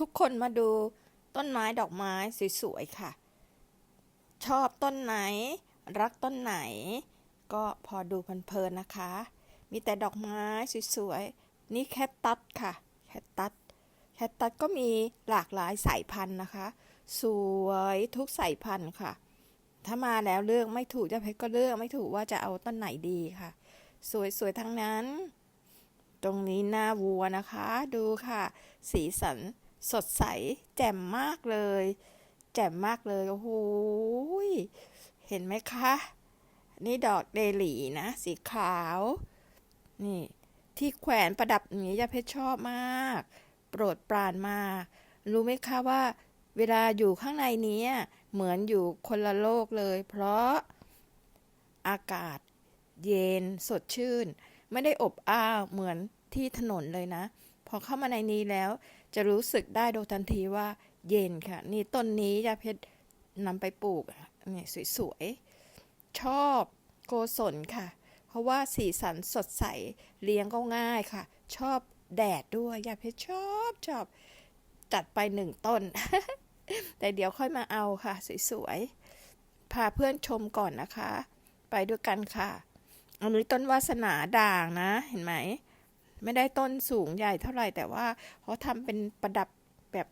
ทุกคนมาดูต้นไม้ดอกไม้สวยๆค่ะ ชอบต้นไหน รักต้นไหน ก็พอดูเพลินๆนะคะ มีแต่ดอกไม้สวยๆนี่แคตตัสค่ะแคตตัสแคตตัสก็มีหลากหลายสายพันธุ์นะคะ สวยทุกสายพันธุ์ค่ะ ถ้ามาแล้วเลือกไม่ถูกเจะเพชรก็เลือกไม่ถูกว่าจะเอาต้นไหนดีค่ะ สวยๆทั้งนั้น ตรงนี้หน้าวัวนะคะ ดูค่ะ สีสัน สดใสแจ่มมากเลย แจ่มมากเลย โอ้โหเห็นไหมคะ นี่ดอกเดลีนะ สีขาว นี่ ที่แขวนประดับอย่างนี้ยาเพชรชอบมาก โปรดปรานมา รู้ไหมคะว่า เวลาอยู่ข้างในนี้เหมือนอยู่คนละโลกเลย เพราะอากาศเย็นสดชื่น ไม่ได้อบอ้าวเหมือนที่ถนนเลยนะ พอเข้ามาในนี้แล้ว จะรู้สึกได้โดยทันทีว่าเย็นค่ะ นี่ต้นนี้ยาเพชรนำไปปลูกนี่สวยๆ ชอบโกศลค่ะ เพราะว่าสีสันสดใสเลี้ยงก็ง่ายค่ะ ชอบแดดด้วยยาเพชรชอบชอบจัดไปหนึ่งต้น แต่เดี๋ยวค่อยมาเอาค่ะ สวยๆ พาเพื่อนชมก่อนนะคะ ไปด้วยกันค่ะ อันนี้ต้นวาสนาด่างนะ เห็นไหม ไม่ได้ต้นสูงใหญ่เท่าไหร่แต่ว่าเขาทำเป็นประดับแบบ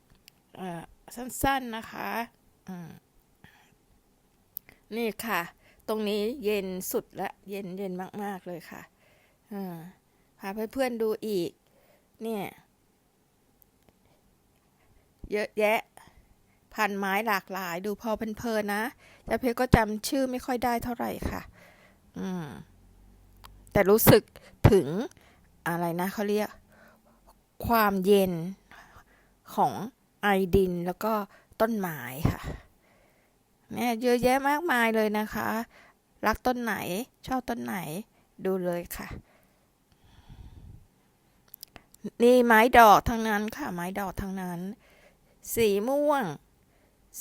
สั้นๆนะคะนี่ค่ะ ตรงนี้เย็นสุดละเย็นเย็นมาก ๆ เลยค่ะพาเพื่อนๆดูอีก เนี่ย เยอะแยะ พันไม้หลากหลาย ดูพอเพลินๆนะแต่เพชรก็จำชื่อไม่ค่อยได้เท่าไหร่ค่ะ อืม แต่รู้สึกถึง อะไรนะเขาเรียกความเย็นของไอดินแล้วก็ต้นไม้ค่ะเนี่ยเยอะแยะมากมายเลยนะคะ รักต้นไหน ชอบต้นไหนดูเลยค่ะ นี่ไม้ดอกทั้งนั้นค่ะ ไม้ดอกทั้งนั้น สีม่วง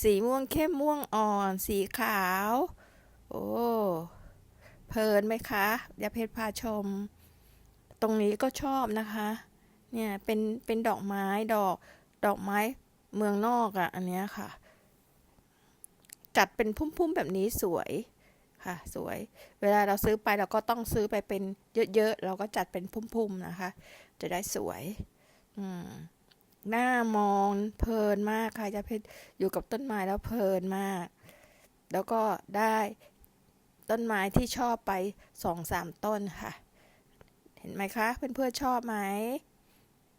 สีม่วงเข้มม่วงอ่อน สีขาว โอ้เพลินไหมคะยาเพชรพาชม ตรงนี้ก็ชอบนะคะ เนี่ยเป็นเป็นดอกไม้ดอกดอกไม้เมืองนอกอะ่ะ อันเนี้ยค่ะ จัดเป็นพุ่มๆแบบนี้สวยค่ะ สวย เวลาเราซื้อไปเราก็ต้องซื้อไปเป็นเยอะๆ เราก็จัดเป็นพุ่มๆนะคะ จะได้สวย อืมหน้ามองเพลินมากค่ะยาเพชรอยู่กับต้นไม้แล้วเพลินมาก แล้วก็ได้ต้นไม้ที่ชอบไปสองสามต้นค่ะ เห็นไหมคะเพื่อนๆชอบไหม